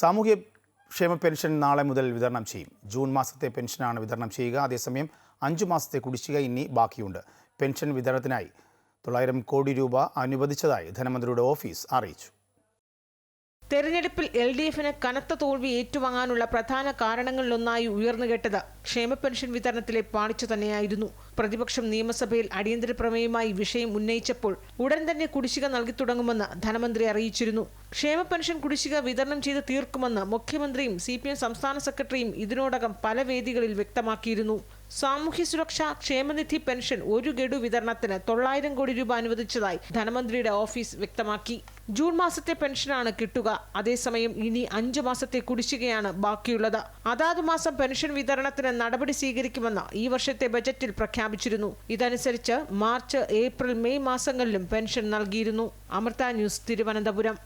സാമൂഹ്യ ക്ഷേമ പെൻഷൻ നാളെ മുതൽ വിതരണം ചെയ്യും. ജൂൺ മാസത്തെ പെൻഷനാണ് വിതരണം ചെയ്യുക. അതേസമയം അഞ്ചു മാസത്തെ കുടിശ്ശിക ഇനി ബാക്കിയുണ്ട്. പെൻഷൻ വിതരണത്തിനായി തൊള്ളായിരം കോടി രൂപ അനുവദിച്ചതായി ധനമന്ത്രിയുടെ ഓഫീസ് അറിയിച്ചു. തെരഞ്ഞെടുപ്പിൽ എൽ ഡി എഫിന് കനത്ത തോൽവി ഏറ്റുവാങ്ങാനുള്ള പ്രധാന കാരണങ്ങളിലൊന്നായി ഉയർന്നുകേട്ടത് ക്ഷേമ പെൻഷൻ വിതരണത്തിലെ പാളിച്ച തന്നെയായിരുന്നു. പ്രതിപക്ഷം നിയമസഭയിൽ അടിയന്തര പ്രമേയമായി വിഷയം ഉന്നയിച്ചപ്പോൾ ഉടൻ തന്നെ കുടിശ്ശിക നൽകി തുടങ്ങുമെന്ന് ധനമന്ത്രി അറിയിച്ചിരുന്നു. ക്ഷേമ പെൻഷൻ കുടിശ്ശിക വിതരണം ചെയ്ത് തീർക്കുമെന്ന് മുഖ്യമന്ത്രിയും സി സംസ്ഥാന സെക്രട്ടറിയും ഇതിനോടകം പല വേദികളിൽ വ്യക്തമാക്കിയിരുന്നു. സാമൂഹ്യ സുരക്ഷ ക്ഷേമനിധി പെൻഷൻ ഒരു ഗഡു വിതരണത്തിന് തൊള്ളായിരം കോടി രൂപ അനുവദിച്ചതായി ധനമന്ത്രിയുടെ ഓഫീസ് വ്യക്തമാക്കി. ജൂൺ മാസത്തെ പെൻഷനാണ് കിട്ടുക. അതേസമയം ഇനി അഞ്ചു മാസത്തെ കുടിശ്ശികയാണ് ബാക്കിയുള്ളത്. അതാത് മാസം പെൻഷൻ വിതരണത്തിന് നടപടി സ്വീകരിക്കുമെന്ന് ഈ വർഷത്തെ ബജറ്റിൽ പ്രഖ്യാപിച്ചിരുന്നു. ഇതനുസരിച്ച് മാർച്ച് ഏപ്രിൽ മെയ് മാസങ്ങളിലും പെൻഷൻ നൽകിയിരുന്നു. അമൃത ന്യൂസ് തിരുവനന്തപുരം.